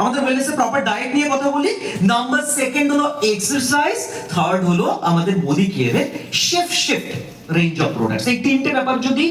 আমাদের ওয়েলনেসে proper diet নিয়ে কথা বলি। নাম্বার সেকেন্ড হলো এক্সারসাইজ থার্ড হলো আমাদের মোদি কেয়ারের shape shift range of products এই তিনটে ব্যাপার যদি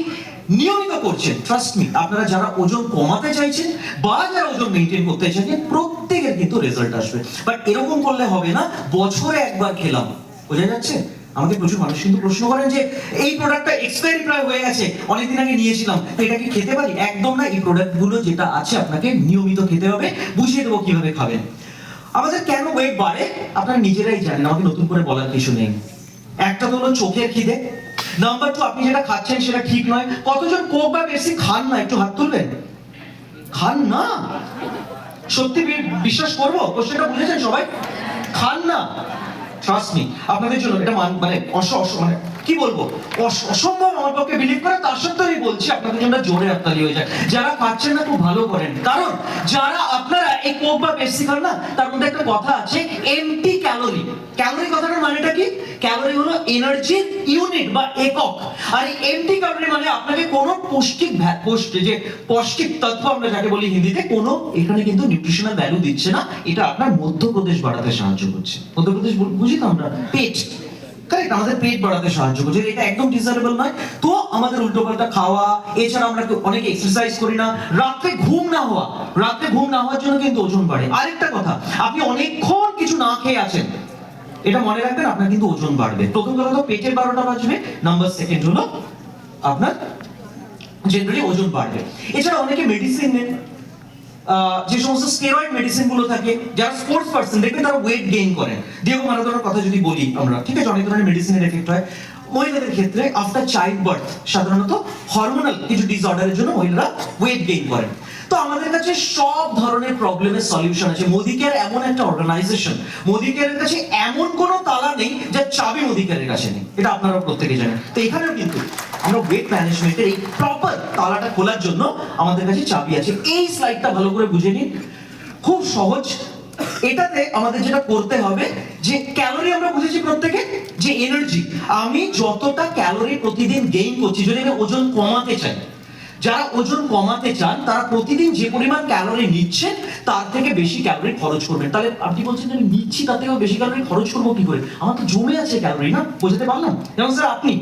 নিয়মিত করছেন ট্রাস্ট মি আপনারা যারা ওজন কমাতে চাইছেন বা যারা ওজন মেনটেন করতে চাইছেন, প্রত্যেকের কিন্তু রেজাল্ট আসবে। বাট এরকম করলে হবে না, বছরে একবার খেলাম। বোঝা যাচ্ছে? আমাকে প্রচুর মানুষ কিন্তু প্রশ্ন করেন যে, এই প্রোডাক্টটা এক্সপায়ারি প্রায় হয়ে গেছে, অনেকদিন আগে নিয়েছিলাম, তো এটা কি খেতে পারি? একদম না, এই প্রোডাক্টগুলো যেটা আছে আপনাকে নিয়মিত খেতে হবে, বুঝিয়ে দেবো কীভাবে খাবেন। আমাদের কেন ওয়েট বাড়ে? আপনারা নিজেরাই জানেন, আমাকে নতুন করে বলার কিছু নেই। একটা তো হলো চোখের খিদে। নাম্বার টু আপনি যেটা খাচ্ছেন সেটা ঠিক নয়। কতজন কোক বা বেশি খান না? একটু হাত তুলবেন। খান না? সত্যি বিশ্বাস করব? কোশ্চেনটা বুঝেছেন সবাই? খান না? ট্রাস্ট মি আপনাদের জন্য এটা মান- অস অস- মানে কি বলব? অসম্ভব আমার পক্ষে বিলিভ করে, তার সত্ত্বেও আমি বলছি আপনাদের জন্য জোরে হাততালি হয়ে যায় যারা খাচ্ছেন না, খুব ভালো করেন। কারণ যারা, আপনারা এই কোক বা পেপসি খান না, তার মধ্যে একটা কথা আছে এমটি ক্যালোরি ক্যালোরি কথাটার মানেটা কি? ক্যালোরি হলো এনার্জির ইউনিট বা একক। আর এমটি ক্যালোরি মানে আপনাকে কোনো পৌষ্টিক পৌষ্টি যে পৌষ্টিক তত্ত্ব আমরা যাকে বলি হিন্দিতে, কোনো এখানে কিন্তু নিউট্রিশনাল ভ্যালু দিচ্ছে না। এটা আপনার মধ্যপ্রদেশ বাড়াতে সাহায্য করছে। মধ্যপ্রদেশ বুঝি তো আমরা? পেট কারেক্ট আমাদের পেট বাড়াতে সাহায্য করছে। এটা একদম ডিজারেবল নয়। তো আমাদের উল্টোপাল্টা খাওয়া, এছাড়া আমরা অনেকে এক্সারসাইজ করি না। রাত্রে ঘুম না হওয়া, রাত্রে ঘুম না হওয়ার জন্য কিন্তু ওজন বাড়ে। আরেকটা কথা, আপনি অনেকক্ষণ কিছু না খেয়ে আছেন, এটা মনে রাখবেন আপনার কিন্তু ওজন বাড়বে। প্রথম কথা তো পেটের বারোটা বাজবে নাম্বার সেকেন্ড হলো আপনার জেনারেলি ওজন বাড়বে। এছাড়া অনেকে মেডিসিন নেন যে সমস্ত স্টেরয়েড মেডিসিনগুলো থাকে, যারা স্পোর্টস পার্সন দেখবেন তারা ওয়েট গেইন করেন দেহ মারাদোনার কথা যদি বলি আমরা, ঠিক আছে? অনেক ধরনের মেডিসিনের এফেক্ট হয়। মহিলাদের ক্ষেত্রে আফটার চাইল্ড বার্থ সাধারণত হরমোনাল কিছু ডিসঅর্ডারের জন্য মহিলারা ওয়েট গেইন করেন। তো আমাদের কাছে সব ধরনের প্রবলেমের সলিউশন আছে। মোদি কেয়ার এমন একটা অর্গানাইজেশন মোদি কেয়ারের কাছে এমন কোনো তালা নেই যার চাবি মোদি কেয়ারের কাছে নেই। এটা আপনারা প্রত্যেকে জানেন। তো এখানেও কিন্তু আমরা ওয়েট ম্যানেজমেন্টের এই প্রপার তালাটা খোলার জন্য আমাদের কাছে চাবি আছে। এই স্লাইডটা ভালো করে বুঝে নিন। খুব সহজ। এটাতে আমাদের যেটা করতে হবে যে ক্যালোরি আমরা বুঝেছি প্রত্যেকে? যে এনার্জি আমি যতটা ক্যালোরি প্রতিদিন গেইন করছি, যদি আমি ওজন কমাতে চাই যারা ওজন কমাতে চান, তারা প্রতিদিন যে পরিমাণ ক্যালোরি নিচ্ছেন, তার থেকে বেশি ক্যালোরি খরচ করবেন। তাহলে আপনি বলছেন আমি নিচ্ছি, তার বেশি ক্যালোরি খরচ করব কি করে? আমার তো জমে আছে ক্যালোরি, না? বোঝাতে পারলাম? যেমন স্যার, আপনি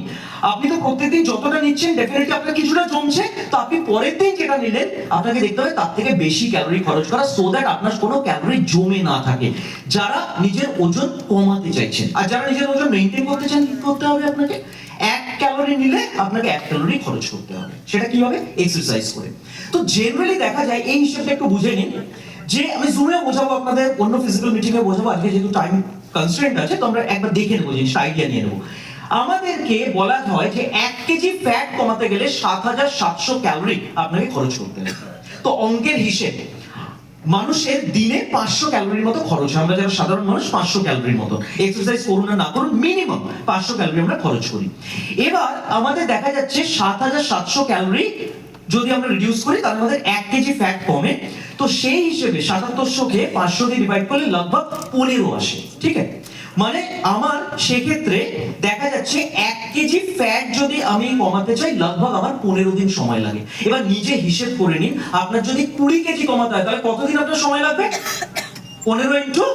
আপনি তো প্রত্যেকদিন যতটা নিচ্ছেন ডেফিনেটলি আপনার কিছুটা জমছে, তো আপনি পরের দিন যেটা নিলেন, আপনাকে দেখতে হবে তার থেকে বেশি ক্যালোরি খরচ করা সো দ্যাট আপনার কোনো ক্যালোরি জমে না থাকে। যারা নিজের ওজন কমাতে চাইছেন, আর যারা নিজের ওজন মেনটেন করতে চান, কি করতে হবে আপনাকে? ক্যালোরি নিলে আপনাকে এক ক্যালোরি খরচ করতে হবে। সেটা কীভাবে? এক্সারসাইজ করে। তো জেনারেলি দেখা যায়, এই হিসেবটা একটু বুঝে নিন যে আমি জুমে বোঝাবো আপনাদের, অন্য ফিজিক্যাল মিটিং এ বোঝাবো, আজকে যেহেতু টাইম কনস্ট্রেন্ট আছে, তো আমরা একবার দেখে নেব জিনিসটা আইডিয়া নিয়ে নেব। আমাদেরকে বলা হয় যে এক কেজি ফ্যাট কমাতে গেলে সাত হাজার সাতশো ক্যালোরি আপনাকে খরচ করতে হবে। তো অঙ্কের হিসেব মানুষের দিনে পাঁচশো ক্যালোরির মতো খরচ। আমরা যারা সাধারণ মানুষ, পাঁচশো ক্যালোরির মতো। এক্সারসাইজ করুন না করুন মিনিমাম পাঁচশো ক্যালোরি আমরা খরচ করি। এবার আমাদের দেখা যাচ্ছে সাত হাজার সাতশো ক্যালোরি যদি আমরা রিডিউস করি, তাহলে আমাদের এক কেজি ফ্যাট কমে। তো সেই হিসেবে সাতাত্তরশোকে পাঁচশো দিয়ে ডিভাইড করলে লগভগ পনেরো আসে। ঠিক আছে? মানে আমার সেক্ষেত্রে দেখা যাচ্ছে এক কেজি ফ্যাট যদি আমি কমাতে চাই লগভগ আমার পনেরো দিন সময় লাগে। এবার নিজে হিসেব করে নিন আপনার যদি কুড়ি কেজি কমাতে হয় তাহলে কতদিন আপনার সময় লাগবে? পনেরো ইন্টু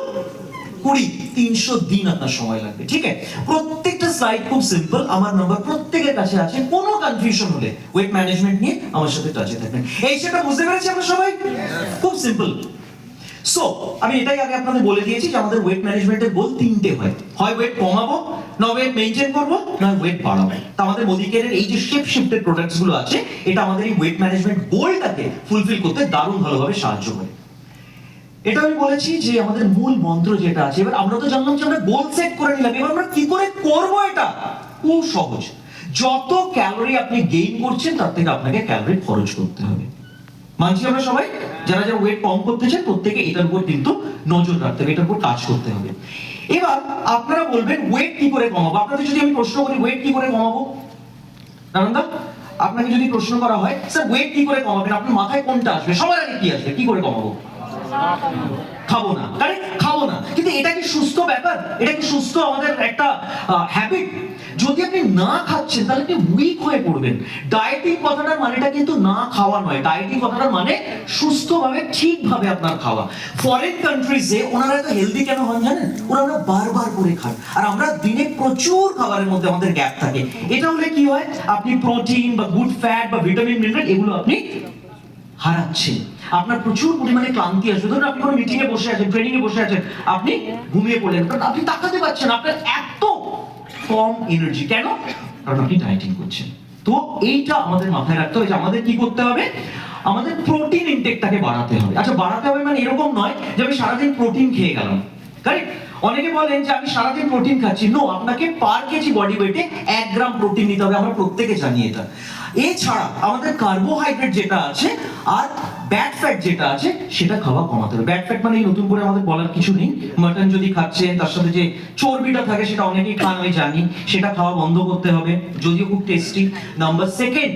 কুড়ি তিনশো দিন আপনার সময় লাগবে ঠিক আছে? প্রত্যেকটা স্লাইড খুব সিম্পল আমার নাম্বার প্রত্যেকের কাছে আছে কোনো কনফিউশন হলে ওয়েট ম্যানেজমেন্ট নিয়ে আমার সাথে টাচে থাকবেন। এই সেটা বুঝতে পেরেছি আমরা সবাই? খুব সিম্পল সো আমি এটাই আগে আপনাদের বলে দিয়েছি যে আমাদের ওয়েট ম্যানেজমেন্টের গোল তিনটে হয়। হয় ওয়েট কমাবো, না ওয়েট মেনটেন করব, না ওয়েট বাড়াবো। তো আমাদের মোদিকেয়ারের এই যে শেপ শিফটেড প্রোডাক্টসগুলো আছে, এটা আমাদের এই ওয়েট ম্যানেজমেন্ট গোলটাকে ফুলফিল করতে দারুণ ভালোভাবে সাহায্য করে। এটা আমি বলেছি যে আমাদের মূল মন্ত্র যেটা আছে, এবার আমরা তো জানলাম যে আমরা গোল সেট করে নিলাম, এবার আমরা কি করে করব এটা? খুব সহজ। যত ক্যালোরি আপনি গেইন করছেন, তার থেকে আপনাকে ক্যালোরি খরচ করতে হবে। মানছি আমরা সবাই? যারা যারা ওয়েট কম করতে চান প্রত্যেকে এটার উপর কিন্তু নজর রাখতে হবে, এটার উপর কাজ করতে হবে। এবার আপনারা বলবেন ওয়েট কি করে কমাবো? আপনাদের যদি আমি প্রশ্ন করি ওয়েট কি করে কমাবো? নানন্দা, আপনাকে যদি প্রশ্ন করা হয় স্যার ওয়েট কি করে কমাবেন? আপনার মাথায় কোনটা আসবে? সবার আগে কি আসবে? কি করে কমাবো? খাব না। কারেক্ট খাব না। কিন্তু এটা কি সুস্থ ব্যাপার? এটা কি সুস্থ আমাদের একটা হ্যাবিট যদি আপনি না খাচ্ছেন, তাহলে আপনি উইক হয়ে পড়বেন। ডায়েটিং কথাটার মানেটা কিন্তু না খাওয়া নয়। ডায়েটিং কথাটার মানে সুস্থভাবে, ঠিকভাবে আপনার খাওয়া। ফরেন কান্ট্রিজে ওনারা এত হেলদি কেন হন জানেন? ওনারা বারবার করে খান আর আমরা দিনে প্রচুর খাবারের মধ্যে আমাদের গ্যাপ থাকে। এটা হলে কি হয়? আপনি প্রোটিন বা গুড ফ্যাট বা ভিটামিন মিনারেল এগুলো আপনি হারাচ্ছেন। আপনার প্রচুর পরিমাণে ক্লান্তি আসবে। ধরুন আপনি কোনো মিটিং এ বসে আছেন ট্রেনিং এ বসে আছেন, আপনি ঘুমিয়ে পড়লেন। কারণ আপনি তাকাতে পারছেন আপনার এত কম এনার্জি কেন? কারণ আপনি ডায়েটিং করছেন। তো এইটা আমাদের মাথায় রাখতে হবে যে আমাদের কি করতে হবে? আমাদের প্রোটিন ইনটেকটাকে বাড়াতে হবে। আচ্ছা বাড়াতে হবে মানে এরকম নয় যে আমি সারাদিন প্রোটিন খেয়ে গেলাম। কারেক্ট অনেকে বলেন যে আমি সারাদিন প্রোটিন খাচ্ছি। নো আপনাকে পার কেজি বডি ওয়েটে এক গ্রাম প্রোটিন নিতে হবে, আমরা প্রত্যেকে জানি এটা। এছাড়া আমাদের কার্বোহাইড্রেট যেটা আছে আর ব্যাড ফ্যাট যেটা আছে, সেটা খাওয়া কমাতে হবে। ব্যাড ফ্যাট মানে নতুন করে আমাদের বলার কিছু নেই। মাটন যদি খাচ্ছেন, তার সাথে যে চর্বিটা থাকে, সেটা অনেকেই খান, আমি জানি। সেটা খাওয়া বন্ধ করতে হবে, যদিও খুব টেস্টি নাম্বার সেকেন্ড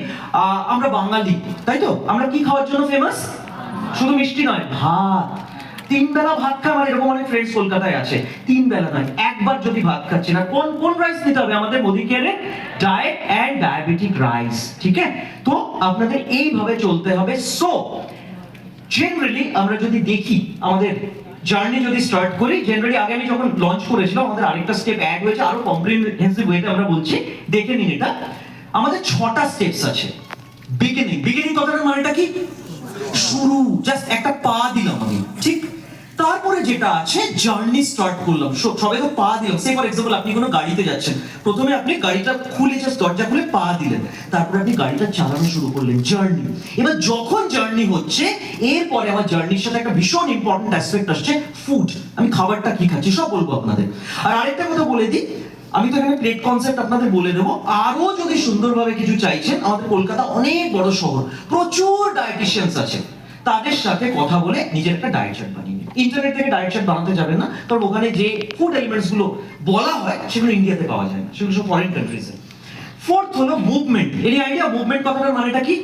আমরা বাঙালি, তাই তো? আমরা কি খাওয়ার জন্য ফেমাস শুধু মিষ্টি নয়, ভাত। তিন বেলা ভাত আমার এরকম অনেক ফ্রেন্ডস কলকাতায় আছে। তিন বেলা নয়, একবার যদি ভাত খাচ্ছে না, কোন কোন রাইস নিতে হবে? আমাদের মোদি কেয়ারে ডায়েট অ্যান্ড ডায়াবেটিক রাইস ঠিক আছে? তো আপনাদের এইভাবে চলতে হবে। সো জেনারেলি আমরা যদি দেখি, আমাদের জার্নি যদি স্টার্ট করি জেনারেলি আগে আমি যখন লঞ্চ করেছিলাম, আমাদের আরেকটা স্টেপ অ্যাড হয়েছে, আরও কম্প্রিহেন্সিভ ওয়েতে আমরা বলছি, দেখে নিন এটা। আমাদের ছটা স্টেপস আছে। বিগিনিং বিগিনিং কথাটার মানেটা কি? শুরু জাস্ট একটা পা দিলাম আমি, ঠিক? তারপরে যেটা আছে জার্নি স্টার্ট করলাম। সবাই তো পা দিলাম। সে ফর এক্সাম্পল আপনি কোনো গাড়িতে যাচ্ছেন। প্রথমে আপনি গাড়িটা খুলে জাস্ট দরজা খুলে পা দিলেন। তারপরে আপনি গাড়িটা চালানো শুরু করলেন জার্নি এবার যখন জার্নি হচ্ছে, এরপরে আমার জার্নির সাথে একটা ভীষণ ইম্পর্টেন্ট অ্যাসপেক্ট আসছে ফুড আমি খাবারটা কি খাচ্ছি, সব বলব আপনাদের। আর আরেকটা কথা বলে দিই, আমি তো এখানে প্লেট কনসেপ্ট আপনাদের বলে দেবো। আরও যদি সুন্দরভাবে কিছু চাইছেন, আমাদের কলকাতা অনেক বড় শহর, প্রচুর ডায়েটিশিয়ানস আছে। তাদের সাথে কথা বলে নিজের একটা ডায়েট চার্ট বানিয়ে নিন ইন্টারনেট থেকে ডায়েট চার্ট বানাতে যাবে না, কারণ ওখানে যে ফুড এলিমেন্টসগুলো বলা হয়, সেগুলো ইন্ডিয়াতে পাওয়া যায় না, সেগুলো সব ফরেন কান্ট্রিজে ফোর্থ হলো মুভমেন্ট এর আইডিয়া মুভমেন্ট কথাটার মানেটা কি?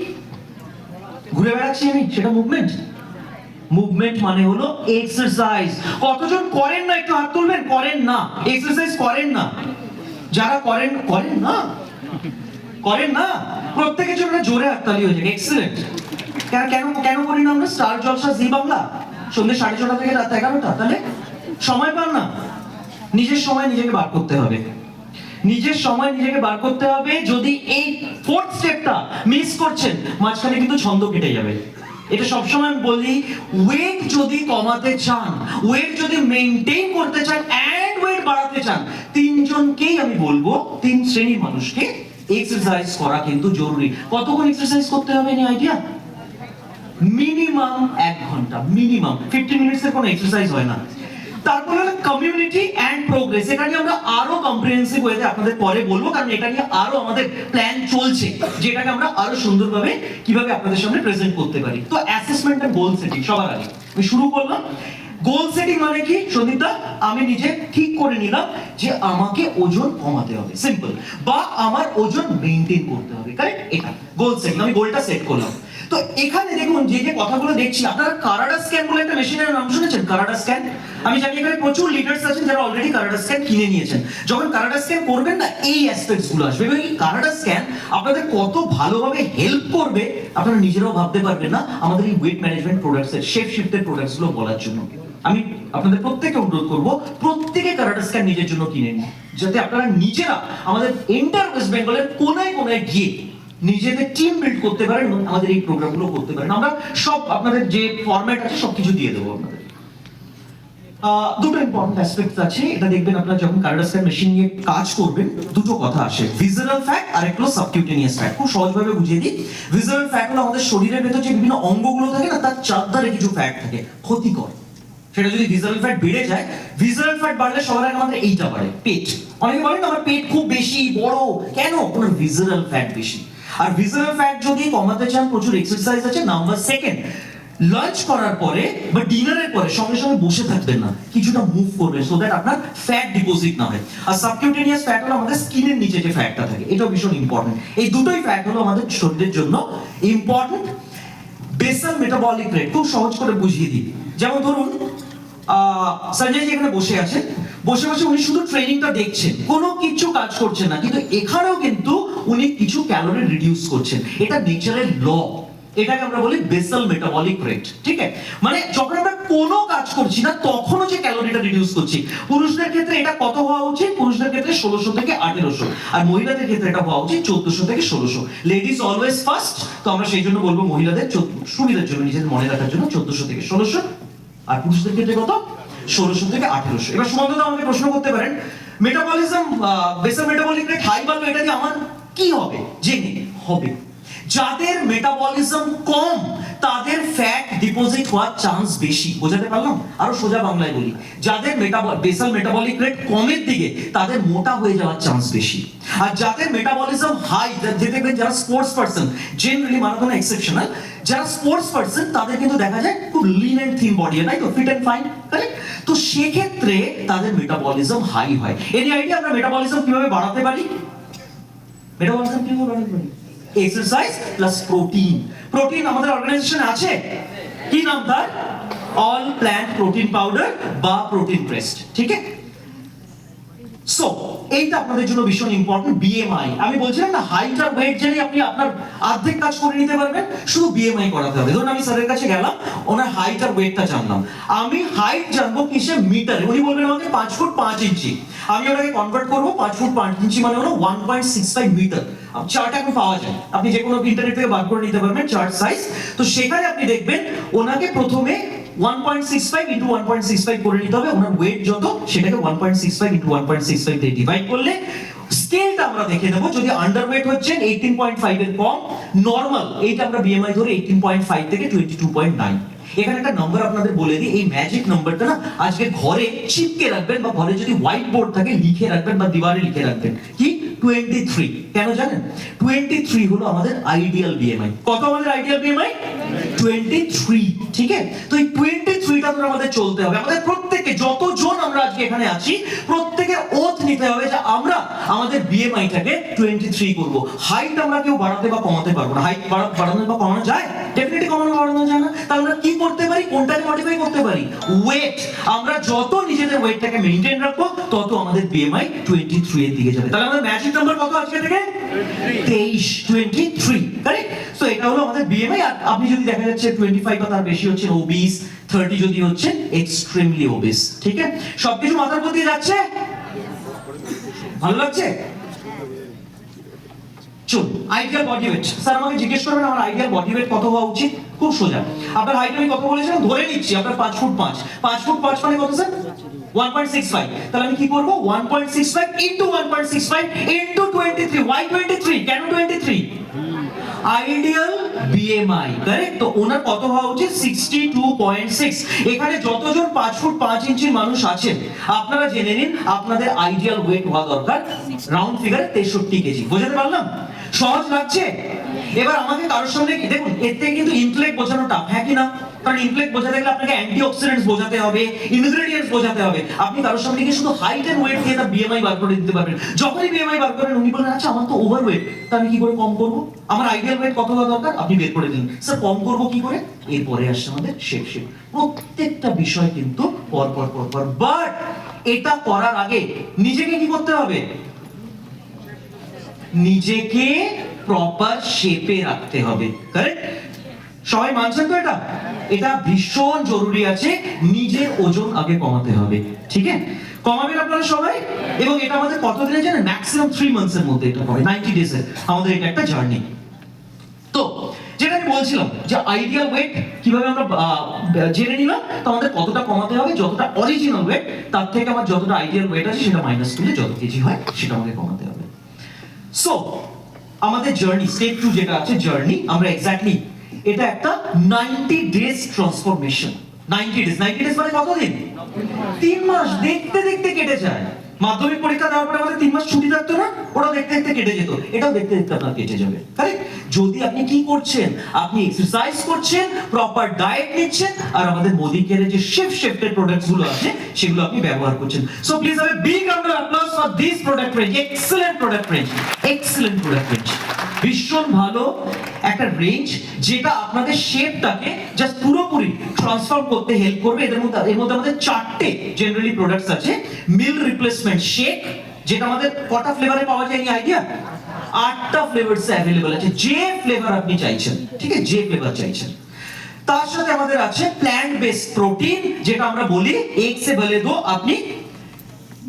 ঘুরে বেড়াচ্ছি আমি, সেটা মুভমেন্ট মুভমেন্ট মানে হলো এক্সারসাইজ কতজন করেন না, একটু হাত তুলবেন? করেন না। এক্সারসাইজ করেন না। যারা করেন করেন না। করেন না। প্রত্যেকের জন্য জোরে হাততালি হয়ে যায় এক্সেলেন্ট কেন কেন কেন না আমরা? Star Jalsha Zee Bangla. সন্ধ্যে সাড়ে ছটা থেকে রাত এগারোটা। তাহলে সময় পান না। নিজের সময় নিজেকে বার করতে হবে। নিজের সময় নিজেকে বার করতে হবে যদি এই ফোর্থ স্টেপটা মিস করছেন, মাঝখানে কিন্তু ছন্দ কেটে যাবে। এটা সবসময় বলি ওয়েট যদি কমাতে চান ওয়েট যদি মেনটেন করতে চান অ্যান্ড ওয়েট বাড়াতে চান, তিনজনকেই আমি বলব, তিন শ্রেণির মানুষকে এক্সারসাইজ করা কিন্তু জরুরি। কতক্ষণ এক্সারসাইজ করতে হবে? এনি আইডিয়া মিনিমাম এক ঘণ্টা মিনিমাম ফিফটি মিনিটস এর কোনো এক্সারসাইজ হয় না। তারপর হলো কমিউনিটি অ্যান্ড প্রোগ্রেস এটা নিয়ে আমরা আরও কম্প্রিহেন্সিভ ওয়েতে আপনাদের পরে বলব, কারণ এটা নিয়ে আরও আমাদের প্ল্যান চলছে, যেটাকে আমরা আরও সুন্দরভাবে কীভাবে আপনাদের সামনে প্রেজেন্ট করতে পারি। তো অ্যাসেসমেন্ট এন্ড গোল সেটিং সবার আগে। আমি শুরু করলাম। গোল সেটিং মানে কি? সন্দীপদা আমি নিজে ঠিক করে নিলাম যে আমাকে ওজন কমাতে হবে। সিম্পল বা আমার ওজন মেনটেন করতে হবে। কারেক্ট এটা। গোল সেটিং আমি গোলটা সেট করলাম। তো এখানে দেখুন যে যে কথাগুলো দেখছি, আপনারা কারাডা স্ক্যান বলে একটা মেশিনের নাম শুনেছেন? কারাডা স্ক্যান আমি জানি এখানে প্রচুর লিডার্স আছেন যারা অলরেডি কারাডা স্ক্যান কিনে নিয়েছেন। যখন কারাডা স্ক্যান করবেন না, এই অ্যাসপেক্টসগুলো আসবে। এবং এই কারাডা স্ক্যান আপনাদের কত ভালোভাবে হেল্প করবে, আপনারা নিজেরাও ভাবতে পারবেন না, আমাদের এই ওয়েট ম্যানেজমেন্ট প্রোডাক্টস এর শেপ শিফটের প্রোডাক্টসগুলো বলার জন্য। আমি আপনাদের প্রত্যেককে অনুরোধ করব, প্রত্যেকে কারাটা স্ক্যান নিজের জন্য কিনে নিন। যাতে আপনারা নিজেরা আমাদের এন্টার ওয়েস্ট বেঙ্গলের কোনায় কোনায় গিয়ে নিজেদের টিম বিল্ড করতে পারেন এবং আমাদের এই প্রোগ্রামগুলো করতে পারেন। আমরা সব আপনাদের যে ফরম্যাট আছে সবকিছু দিয়ে দেবো আপনাদের। দুটো ইম্পর্টেন্ট অ্যাসপেক্ট আছে। এটা দেখবেন আপনারা যখন কার্ডাস্কার মেশিন নিয়ে কাজ করবেন, দুটো কথা আসে। ভিজারাল ফ্যাট আর একটা সাবকিউটেনিয়াস ফ্যাট খুব সহজভাবে বুঝিয়ে দিই। ভিজারাল ফ্যাট হলো আমাদের শরীরের ভেতর যে বিভিন্ন অঙ্গগুলো থাকে না, তার চারধারে কিছু ফ্যাট থাকে। ক্ষতিকর। সেটা যদি ভিজারাল ফ্যাট বেড়ে যায় ভিজারাল ফ্যাট বাড়লে সবার আগে আমাদের এইটা বাড়ে, পেট। অনেকে বলেন আমার পেট খুব বেশি, বড়। কেন? ওনার ভিজারাল ফ্যাট বেশি। আর ভিজারাল ফ্যাট যদি কমাতে চান, প্রচুর এক্সারসাইজ আছে নাম্বার সেকেন্ড লাঞ্চ করার পরে বা ডিনারের পরে সঙ্গে সঙ্গে বসে থাকবেন না, কিছুটা মুভ করবেন সো দ্যাট আপনার ফ্যাট ডিপোজিট না হয়। আর সাবকিউটেনিয়াস ফ্যাট হলো আমাদের স্কিনের নিচে যে ফ্যাটটা থাকে, এটাও ভীষণ ইম্পর্টেন্ট এই দুটোই ফ্যাট হলো আমাদের শরীরের জন্য ইম্পর্টেন্ট বেসাল মেটাবলিক রেট খুব সহজ করে বুঝিয়ে দিই। যেমন ধরুন সঞ্জয় এখানে বসে আছেন বসে বসে উনি শুধু ট্রেনিংটা দেখছেন, কোনো কিছু কাজ করছেন না, কিন্তু এখানেও কিন্তু উনি কিছু ক্যালোরি রিডিউস করছেন। এটা নেচারের ল এটাকে আমরা বলি বেসাল মেটাবলিক রেট ঠিক আছে? মানে যখন আমরা কোনো কাজ করছি না, তখনও যে ক্যালোরিটা রিডিউস করছি। পুরুষদের ক্ষেত্রে এটা কত হওয়া উচিত? পুরুষদের ক্ষেত্রে ষোলোশো থেকে আঠেরোশো। আর মহিলাদের ক্ষেত্রে এটা হওয়া উচিত চোদ্দশো থেকে ষোলোশো। লেডিস অলওয়েজ ফার্স্ট তো আমরা সেই জন্য বলব মহিলাদের সুবিধার জন্য, নিজেদের মনে রাখার জন্য চোদ্দশো থেকে ষোলোশো। আর পুরুষদের ক্ষেত্রে কত? ষোলোশো থেকে আঠেরোশো। এবার সুমন্ত আমাকে প্রশ্ন করতে পারেন। Metabolism basal metabolic rate high বাড়বে এটা দিয়ে আমার কি হবে? জেনে হবে। যাদের মেটাবলিজম কম, তাদের ফ্যাট ডিপোজিট হওয়ার চান্স বেশি। বোঝাতে পারলাম? আরও সোজা বাংলায় বলি। যাদের মেটাবল বেসাল মেটাবলিক রেট কমের দিকে, তাদের মোটা হয়ে যাওয়ার চান্স বেশি। আর যাদের মেটাবলিজম হাই দেখবেন যারা স্পোর্টস পারসন জেনারেলি মানে কোনো এক্সেপশনাল যারা স্পোর্টস পারসন তাদের কিন্তু দেখা যায় খুব লিন এন্ড থিন বডি তাই তো? ফিট এন্ড ফাইন তো সেক্ষেত্রে তাদের মেটাবলিজম হাই হয়। এর আইডিয়া আমরা মেটাবলিজম কীভাবে বাড়াতে পারি? মেটাবলিজম কীভাবে বাড়াতে পারি এক্সারসাইজ প্লাস প্রোটিন প্রোটিন আমাদের অর্গানাইজেশনে আছে? কি নাম তার? অল প্ল্যান্ট প্রোটিন পাউডার বা প্রোটিন প্রেস্ট ঠিক? আছে সো এইটা আপনাদের জন্য ভীষণ ইম্পর্টেন্ট বিএমআই আমি বলছিলাম না হাইট আর ওয়েট জেনে আপনি আপনার অর্ধেক কাজ করে নিতে পারবেন, শুধু বিএমআই করাতে হবে। ধরুন আমি স্যারের কাছে গেলাম, ওনার হাইট আর ওয়েটটা জানলাম। আমি হাইট জানব কিসে মিটারে উনি বলবেন আমাকে পাঁচ ফুট পাঁচ ইঞ্চি। আমি ওনাকে কনভার্ট করব, পাঁচ ফুট পাঁচ ইঞ্চি মানে হলো one point six five meter chart এখন পাওয়া যায়। আপনি যে কোনো ইন্টারনেট থেকে বার করে নিতে পারবেন চার্ট সাইজ তো সেখানে আপনি দেখবেন, ওনাকে প্রথমে 1.65 into 1.65 করে নিতে হবে। ওনার ওয়েট যত, সেটাকে 1.65 into 1.65 দিয়ে ডিভাইড করলে স্কেলটা আমরা দেখে নেব। যদি আন্ডার ওয়েট হচ্ছেন 18.5 এর কম নরমাল এইটা আমরা বিএমআই ধরে 18.5 থেকে 22.9 এখানে একটা নাম্বার আপনাদের বলে এই ম্যাজিক নাম্বারটা না, আজকে ঘরে চিপকে রাখবেন বা ঘরে যদি হোয়াইট বোর্ড থাকে, লিখে রাখবেন বা দিবারে লিখে রাখবেন। কি? 23 কেন জানেন? 23 হলো আমাদের আইডিয়াল বিএমআই কত আমাদের আইডিয়াল বিএমআই 23 ঠিক আছে? তো এই 23টা ধরে আমাদের চলতে হবে। আমাদের প্রত্যেককে যতজন আমরা আজকে এখানে আছি প্রত্যেকের ওথ নিতে হবে যে আমরা আমাদের বিএমআইটাকে 23 করব। হাইট আমরা কেউ বাড়াতে বা কমাতে পারব না। হাইট বাড়ানো বা কমানো যায়? ডেফিনেটলি কমানো বাড়ানো যায় না। তাহলে আমরা কি করতে পারি? কোনটাকে মডিফাই করতে পারি? ওয়েট আমরা যত নিজেদের ওয়েটটাকে মেইনটেইন রাখব তত আমাদের বিএমআই 23 এর দিকে যাবে। তাহলে আমাদের ম্যাজিক নাম্বার কত আজকে থেকে? 23 23 কারেক্ট সো এটা হলো আমাদের বিএমআই আর আপনি যদি দেখা যাচ্ছে 25 বা তার বেশি হচ্ছে ওবিস 30 যদি হচ্ছে এক্সট্রিমলি ওবিস ঠিক আছে? সবকিছু মাথার দিয়ে যাচ্ছে? ভালো লাগছে? চুন আইডিয়াল বডি ওয়েট স্যার, আমাকে জিজ্ঞেস করবেন আমার আইডিয়াল বডি ওয়েট কত হওয়া উচিত? খুব সোজা। আপনার হাইট আমি কত বলেছিলাম? ধরে নিচ্ছি, আপনার পাঁচ ফুট পাঁচ। পাঁচ ফুট পাঁচ মানে কত, স্যার? 1.65 তাহলে আমি কি করব? 1.65 ইনটু 1.65 ইনটু 23 why 23 কেন 23 আইডিয়াল বিএমআই কারেক্ট তো ওনার কত হওয়া উচিত? 62.6 এখানে যতজন পাঁচ ফুট পাঁচ ইঞ্চির মানুষ আছেন, আপনারা জেনে নিন, আপনাদের আইডিয়াল ওয়েট হওয়া দরকার। Round figure 63 KG. বুঝতে পারলাম? সহজ লাগছে? এবার আমাকে কারোর সামনে কি? দেখুন, এর থেকে কিন্তু ইনফ্লেক্ট বোঝানো টাফ হ্যাঁ কি না? কারণ ইনফ্লেক্ট বোঝাতে গেলে আপনাকে অ্যান্টিঅক্সিডেন্টস বোঝাতে হবে ইনগ্রেডিয়েন্টস বোঝাতে হবে। আপনি কারোর সামনে গিয়ে শুধু হাইট এন্ড ওয়েট দিয়ে তার বিএমআই বার করে দিতে পারবেন? যখনই বিএমআই বার করেন, উনি বলেন আচ্ছা আমার তো ওভার ওয়েট তা আমি কি করে কম করব? আমার আইডিয়াল ওয়েট কত হওয়া দরকার? আপনি বের করে দিন। স্যার, কম করব কি করে? এরপরে আসছে আমাদের শেপ শেপ প্রত্যেকটা বিষয় কিন্তু পর পর পর পর বাট এটা করার আগে নিজেকে কি করতে হবে? নিজেকে প্রপার শেপে রাখতে হবে কারেক্ট সবাই মানছেন তো এটা? এটা ভীষণ জরুরি আছে, নিজের ওজন আগে কমাতে হবে, ঠিক আছে? কমাবেন আপনারা সবাই? এবং এটা আমাদের কতদিনে জানেন ম্যাক্সিমাম থ্রি মান্থস এর মধ্যে এটা হবে নাইনটি ডেজ এর। আমাদের এটা একটা জার্নি তো, যেটা আমি বলছিলাম যে আইডিয়াল ওয়েট কীভাবে আমরা জেনে নিলাম, তো আমাদের কতটা কমাতে হবে, যতটা অরিজিনাল ওয়েট তার থেকে আমার যতটা আইডিয়াল ওয়েট আছে, সেটা মাইনাস করলে যত কেজি হয়, সেটা আমাকে কমাতে হবে। সো আমাদের জার্নি স্টেপ টু যেটা আছে জার্নি আমরা এক্স্যাক্টলি এটা একটা 90 ডেজ ট্রান্সফরমেশন 90 ডেজ 90 ডেজ মানে কতদিন? তিন মাস দেখতে দেখতে কেটে যায়। মাধ্যমিক পরীক্ষা দেওয়ার পরে আমাদের তিন মাস ছুটি থাকতো না? ওরা দেখতে দেখতে কেটে যেত। এটাও দেখতে দেখতে আপনার কেটে যাবে। কারেক্ট যদি আপনি কি করছেন, আপনি এক্সারসাইজ করছেন প্রপার ডায়েট নিচ্ছেন, আর আমাদের মোদি কেয়ারের যে শেফ শেফটের প্রোডাক্টসগুলো আছে, সেগুলো আপনি ব্যবহার করছেন। So please have a big round of for this product range excellent product range excellent product range ভীষণ ভালো একটা রেঞ্জ যেটা আপনাদের শেপটাকে জাস্ট পুরোপুরি ট্রান্সফর্ম করতে হেল্প করবে। এদের মধ্যে, এর মধ্যে আমাদের চারটে জেনারেলি প্রোডাক্টস আছে। মিল রিপ্লেসমেন্ট শেক যেটা আমাদের কটা ফ্লেভারে পাওয়া যায় আইডিয়া আটটা ফ্লেভারস অ্যাভেলেবল আছে। যে ফ্লেভার আপনি চাইছেন, ঠিক আছে? যে ফ্লেভার চাইছেন। তার সাথে আমাদের আছে প্ল্যান্ট বেসড প্রোটিন যেটা আমরা বলি এক বলে দো আপনি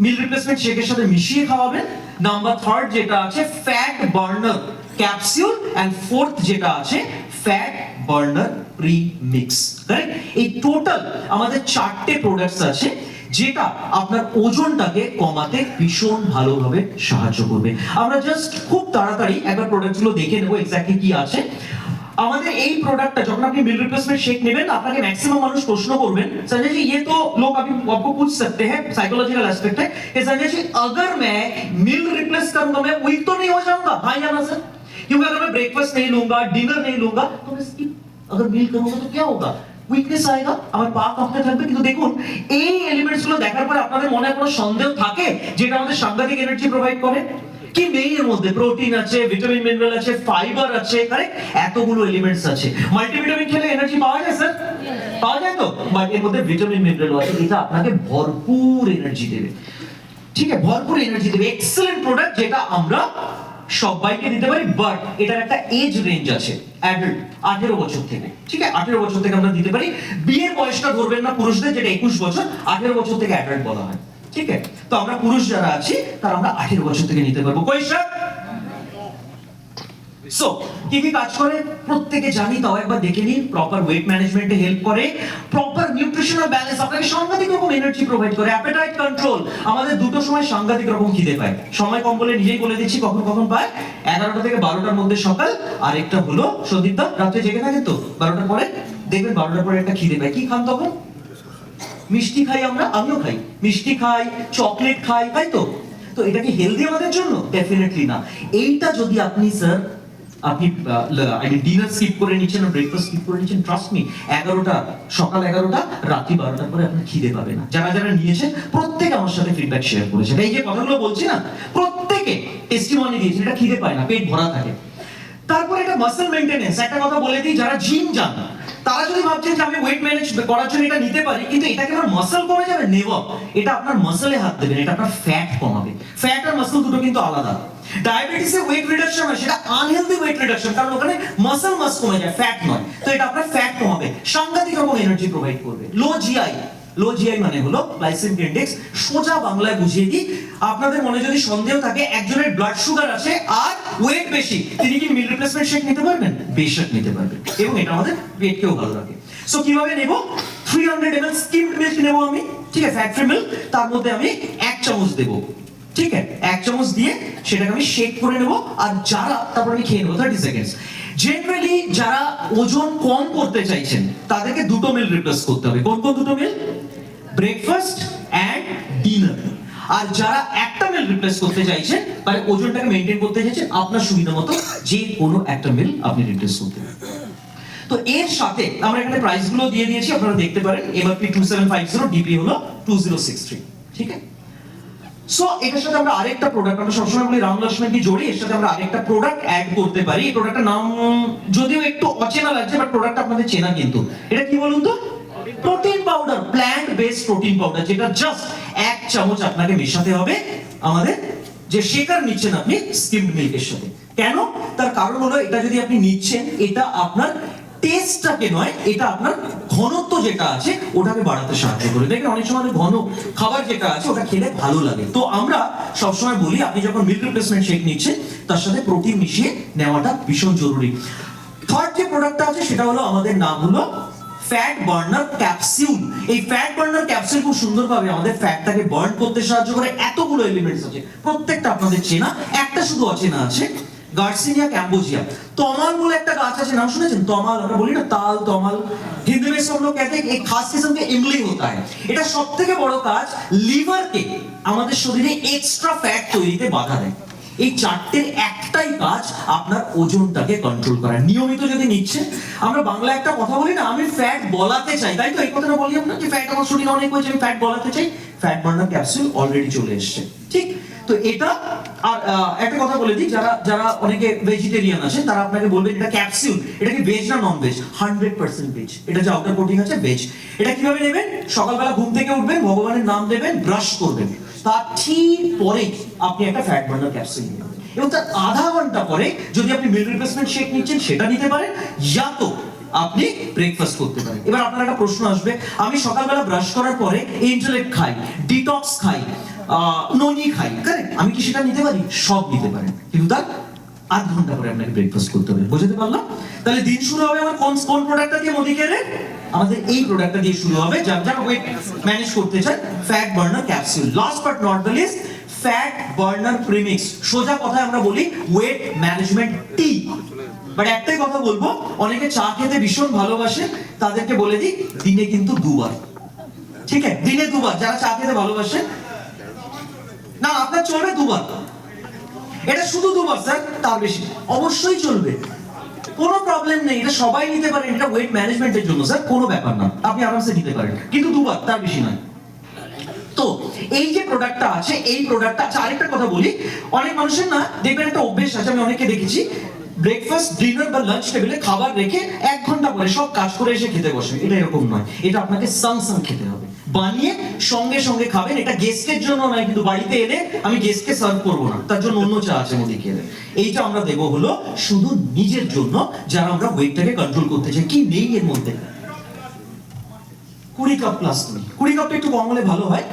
মিল রিপ্লেসমেন্ট শেকের সাথে মিশিয়ে খাওয়াবেন। নাম্বার থার্ড যেটা আছে fat burner capsule and fourth যেটা আছে ফ্যাট বার্নার প্রি মিক্স এই টোটাল আমাদের চারটে প্রোডাক্টস আছে। যেটা আপনার ওজনটাকে কমাতে ভীষণ ভালোভাবে সাহায্য করবে আমরা জাস্ট খুব তাড়াতাড়ি একবার প্রোডাক্টগুলো দেখে নেবো এক্স্যাক্টলি কি আছে আমাদের এই প্রোডাক্টটা যখন আপনি মিল रिप्लेसमेंट शेक নেবেন আপনাকে ম্যাক্সিমাম মানুষ প্রশ্ন করবেন संजय जी ये तो लोग अभी आपको पूछ सकते हैं साइकोलॉजिकल एस्पेक्ट है कि संजय जी अगर मैं मिल रिप्लेस करूंगा मैं वीक तो नहीं हो जाऊंगा हाँ या ना सर क्योंकि अगर मैं ब्रेकफास्ट नहीं लूंगा डिनर नहीं लूंगा तो मैं skip अगर মিল করবো তো क्या होगा উইকনেস আয়েগা আমার পা কাঁপতে থাকবে, কিন্তু দেখুন, এই এলিমেন্টসগুলো দেখার পরে আপনাদের মনে কোনো সন্দেহ থাকে যেটা আমাদের সাংঘাতিক এনার্জি প্রোভাইড করে? কি নেই এর মধ্যে প্রোটিন আছে ভিটামিন মিনারেল আছে ফাইবার আছে কারেক্ট এতগুলো এলিমেন্টস আছে। মাল্টিভিটামিন খেলে এনার্জি পাওয়া যায় স্যার পাওয়া যায় তো? বাট এর মধ্যে ভিটামিন মিনারেল আছে, এটা আপনাকে ভরপুর এনার্জি দেবে। ঠিক আছে, ভরপুর এনার্জি দেবে। এক্সেলেন্ট প্রোডাক্ট যেটা আমরা সবাইকে দিতে পারি বাট এটার একটা এজ রেঞ্জ আছে অ্যাডাল্ট আঠেরো বছর থেকে, ঠিক আছে? আঠেরো বছর থেকে আমরা দিতে পারি। বিয়ের বয়সটা ধরবেন না পুরুষদের, যেটা একুশ বছর, আঠেরো বছর থেকে অ্যাডাল্ট বলা হয়, ঠিক আছে? তো আমরা পুরুষ যারা আছি, তারা আমরা আঠেরো বছর থেকে নিতে পারব। কোয়েশ্চন সো কি কি কাজ করে? প্রত্যেকে জানি, তাও একবার দেখে নিন প্রপার ওয়েট ম্যানেজমেন্টে হেল্প করে প্রপার নিউট্রিশনাল ব্যালেন্স আপনাকে সাংঘাতিক রকম এনার্জি প্রোভাইড করে অ্যাপেটাইট কন্ট্রোল আমাদের দুটো সময় সাংঘাতিক রকম খিদে পায়। সময় কম বলে নিজেই বলে দিচ্ছি, কখন কখন পায়? এগারোটা থেকে বারোটার মধ্যে সকাল, আর একটা হলো সন্দীপদা রাত্রে জেগে থাকে তো, বারোটার পরে? দেখবেন বারোটার পরে একটা খিদে পায়। কি খান তখন? মিষ্টি খাই আমরা, আমিও খাই। মিষ্টি খাই চকলেট খাই, তাই তো? তো এটা কি হেলদি আমাদের জন্য? ডেফিনেটলি না। এইটা যদি আপনি স্যার আপনি ডিনার স্কিপ করে নিচ্ছেন ব্রেকফাস্ট স্কিপ করে নিচ্ছেন ট্রাস্ট মি এগারোটা, সকাল এগারোটা, রাত্রি বারোটার পরে আপনার খিদে পাবে না। যারা যারা নিয়েছেন, প্রত্যেকে আমার সাথে ফিডব্যাক শেয়ার করেছে এই যে কথাগুলো বলছি না, প্রত্যেকে টেস্টিমনি দিয়েছে এটা খিদে পায় না, পেট ভরা থাকে। তারপর এটা মাসেল মেনটেনেন্স একটা কথা বলে দিই, যারা জিম যান তারা যদি ভাবছেন যে আমি ওয়েট ম্যানেজ করার জন্য এটা নিতে পারি, কিন্তু এটা কি আমার মাসল কমে যাবে? নেভার এটা আপনার মাসলে হাত দেবেন এটা আপনার ফ্যাট কমাবে। ফ্যাট আর মাসল দুটো কিন্তু আলাদা। ডায়াবেটিসে ওয়েট রিডাকশন হয়, সেটা আনহেলদি ওয়েট রিডাকশন কারণ ওখানে মাসল মাস কমে যায় ফ্যাট নয়। তো এটা আপনার ফ্যাট কমাবে। সাংঘাতিক রকম এনার্জি প্রোভাইড করবে। লো জিআই লো জিআই মানে হলো গ্লাইসেমিক ইনডেক্স সোজা বাংলায় বুঝিয়ে দিই, আপনাদের মনে যদি সন্দেহ থাকে, একজনের ব্লাড সুগার আছে আর ওয়েট বেশি, তিনি কি মিল রিপ্লেসমেন্ট শেক নিতে পারবেন? বেশক নিতে পারবেন। এবং এটা আমাদের পেটকেও ভালো রাখে। সো কীভাবে নেব? 300 ml স্কিমড মিল্ক নেব আমি, ঠিক আছে ফ্যাট ফ্রি মিল্ক তার মধ্যে আমি এক চামচ দেব। ঠিক আছে, এক চামচ দিয়ে সেটাকে আমি শেক করে নেব, আর যারা, তারপর আমি খেয়ে নেব থার্টি সেকেন্ডস জেনারেলি যারা ওজন কম করতে চাইছেন, তাদেরকে দুটো মিল রিপ্লেস করতে হবে। কোন কোন দুটো মিল ব্রেকফাস্ট অ্যান্ড ডিনার আর যারা একটা মিল রিপ্লেস করতে চাইছেন মানে ওজনটাকে মেনটেন করতে চাইছেন আপনার সুবিধা মতো যে কোনো একটা মিল আপনি রিপ্লেস করতে তো এর সাথে আমরা এখানে প্রাইসগুলো দিয়ে দিয়েছি, আপনারা দেখতে পারেন। MRP two seven five zero DP হলো টু জিরো সিক্স থ্রি ঠিক আছে? সো এটার সাথে আমরা আরেকটা প্রোডাক্ট আমরা সবসময় বলি রাম লক্ষ্মণকে জড়ি, এর সাথে আমরা আরেকটা প্রোডাক্ট অ্যাড করতে পারি। এই প্রোডাক্টের নাম যদিও একটু অচেনা লাগছে বাট প্রোডাক্ট আপনাদের চেনা কিন্তু। এটা কি বলুন তো? Protein powder plant based protein powder যেটা জাস্ট এক চামচ আপনাকে মেশাতে হবে আমাদের যে শেকার নিচ্ছেন আপনি স্কিমড মিল্কের সাথে। কেন? তার কারণ হলো এটা যদি আপনি নিচ্ছেন, এটা আপনার টেস্টটাকে নয়, এটা আপনার ঘনত্ব যেটা আছে, ওটাকে বাড়াতে সাহায্য করে। দেখবেন অনেক সময় ঘন খাবার যেটা আছে, ওটা খেলে ভালো লাগে। তো আমরা সবসময় বলি, আপনি যখন মিল্ক রিপ্লেসমেন্ট শেক নিচ্ছেন, তার সাথে প্রোটিন মিশিয়ে নেওয়াটা ভীষণ জরুরি। থার্ড যে প্রোডাক্টটা আছে, সেটা হলো আমাদের নাম হলো ফ্যাট বার্নার ক্যাপসিউল এই ফ্যাট বার্নার ক্যাপসিউল খুব সুন্দরভাবে আমাদের ফ্যাটটাকে বার্ন করতে সাহায্য করে এতগুলো এলিমেন্টস আছে প্রত্যেকটা আপনাদের চেনা একটা শুধু অচেনা আছে গার্সিনিয়া ক্যাম্বোজিয়া तमाल বলে একটা গাছ আছে নাম শুনেছেন তমাল আমরা বলি না তাল তমাল হিন্দি में सब लोग कहते हैं एक खास किस्म के इमली होता है এটা সবথেকে বড় কাজ লিভারকে আমাদের শরীরে এক্সট্রা ফ্যাট তৈরিতে বাধা দেয় এই চারটে একটাই কাজ আপনার ওজনটাকে কন্ট্রোল করা নিয়মিত যদি নিচ্ছেন আমরা বাংলা একটা কথা বলি না, আমি ফ্যাট বলাতে চাই। তাই তো এই কথাটা বলি আমরা যে ফ্যাট আমার শরীরে অনেক হয়েছে, আমি ফ্যাট বলাতে চাই? ফ্যাট বার্নার ক্যাপসুল অলরেডি চলে এসেছে। ঠিক? তো এটা, আর একটা কথা বলে দিই, যারা যারা অনেকে ভেজিটেরিয়ান আছে তারা আপনাকে বলবেন এটা ক্যাপসিউল এটা কি ভেজ না non veg hundred percent veg এটা যে আউটার কোটিং আছে ভেজ এটা কীভাবে নেবেন? সকালবেলা ঘুম থেকে উঠবেন, ভগবানের নাম দেবেন ব্রাশ করবেন। তার ঠিক পরে আপনি একটা ফ্যাট বার্নার ক্যাপসুল নেবেন। এবং তার আধা ঘণ্টা পরে যদি আপনি মিল রিপ্লেসমেন্ট শেক নিচ্ছেন, সেটা নিতে পারেন, ইয়া তো আপনি ব্রেকফাস্ট করতে পারেন। এবার আপনার একটা প্রশ্ন আসবে, আমি সকালবেলা ব্রাশ করার পরে ইন্টারলেট খাই ডিটক্স খাই ননি খাই কারেক্ট আমি কি সেটা নিতে পারি? সব নিতে পারেন। কিন্তু তার আধ ঘণ্টা পরে আপনাকে ব্রেকফাস্ট করতে হবে। বুঝতে পারলাম? তাহলে দিন শুরু হবে আমার কোন কোন প্রোডাক্টটা দিয়ে মোদি কেয়ারে আমাদের এই প্রোডাক্টটা দিয়ে শুরু হবে। যারা যারা ওয়েট ম্যানেজ করতে চান fat burner capsule last but not the least fat burner premix সোজা কথায় আমরা বলি ওয়েট ম্যানেজমেন্ট টি বাট একটাই কথা বলব, অনেকে চা খেতে ভীষণ ভালোবাসে, তাদেরকে বলে দিই, দিনে কিন্তু দুবার। ঠিক আছে? দিনে দুবার। যারা চা খেতে ভালোবাসে, না, আপনার চলবে দুবার। এটা শুধু দুবার, স্যার, তার বেশি। অবশ্যই চলবে। কোনো প্রবলেম নেই, এটা সবাই নিতে পারেন এটা ওয়েট ম্যানেজমেন্টের জন্য স্যার কোনো ব্যাপার না। আপনি আরামসে নিতে পারেন। কিন্তু দুবার, তার বেশি নয়। তো, এই যে প্রোডাক্টটা আছে, এই প্রোডাক্টটা আচ্ছা আরেকটা কথা বলি। অনেক মানুষের না, দেখবেন একটা অভ্যেস আছে, আমি অনেকে দেখেছি। ব্রেকফাস্ট ডিনার বা লাঞ্চ টেবিলে খাবার রেখে এক ঘণ্টা পরে সব কাজ করে এসে খেতে বসে। এটা এরকম নয়। এটা আপনাকে সাং সাং খেতে হবে। বানিয়ে সঙ্গে সঙ্গে খাবেন। এটা গেস্টের জন্য নয়, কিন্তু বাড়িতে এলে আমি গেস্টকে সার্ভ করব না। তার জন্য অন্য চা আছে মুদি খেলে এইটা আমরা দেবো হলো শুধু নিজের জন্য, যারা আমরা ওয়েটটাকে কন্ট্রোল করতে চাই। কি নেই এর মধ্যে? কুড়ি কাপ প্লাস কুড়ি কাপটা একটু কম হলে ভালো হয়।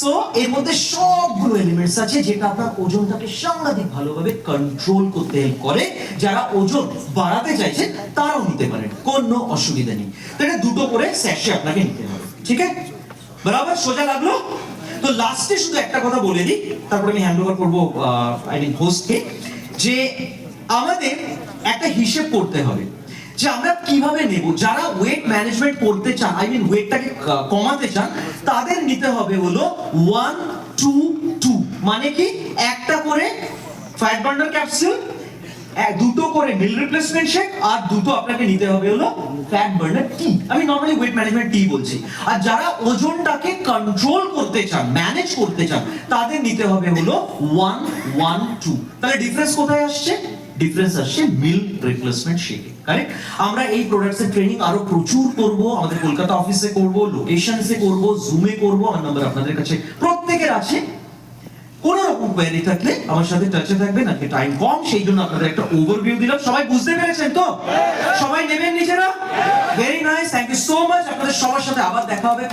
সো এর মধ্যে সবগুলো এলিমেন্টস আছে যেটা আপনার ওজনটাকে সাংঘাতিক ভালোভাবে কন্ট্রোল করতে হেল্প করে। যারা ওজন বাড়াতে চাইছেন তারাও নিতে পারেন। কোনো অসুবিধা নেই। তো এটা দুটো করে স্যাশে আপনাকে নিতে হবে। ঠিক আছে? বরাবর সোজা লাগল। তো লাস্টে শুধু একটা কথা বলে দিই তারপরে আমি হ্যান্ড ওভার করব আই মিন হোস্টকে যে আমাদের একটা হিসেব করতে হবে যে আমরা কীভাবে নেব। যারা ওয়েট ম্যানেজমেন্ট করতে চান আই মিন ওয়েটটাকে কমাতে চান, তাদের নিতে হবে হলো ওয়ান টু টু মানে কি? একটা করে ফ্যাট বার্নার ক্যাপসুল দুটো করে মিল রিপ্লেসমেন্ট শেক আর দুটো আপনাকে নিতে হবে হলো ফ্যাট বার্নার টি আমি নর্মালি ওয়েট ম্যানেজমেন্ট টি বলছি। আর যারা ওজনটাকে কন্ট্রোল করতে চান ম্যানেজ করতে চান, তাদের নিতে হবে হলো ওয়ান ওয়ান টু তাহলে ডিফারেন্স কোথায় আসছে? ডিফারেন্স আসছে মিল রিপ্লেসমেন্ট শেকে কারেক্ট আমরা এই প্রোডাক্টসের ট্রেনিং আরও প্রচুর করব, আমাদের কলকাতা অফিসে করব লোকেশনসে করব জুমে করব আমার নাম্বার আপনাদের কাছে। প্রত্যেকের আছে কোন রকম কোয়েরি থাকলে আমার সাথে টাচে থাকবেন, আজকে টাইম কম, সেই জন্য আপনাদের একটা ওভারভিউ দিলাম। সবাই বুঝতে পেরেছেন তো? সবাই নেবেন নিজেরা? Very nice thank you so much আপনাদের সবার সাথে আবার দেখা হবে।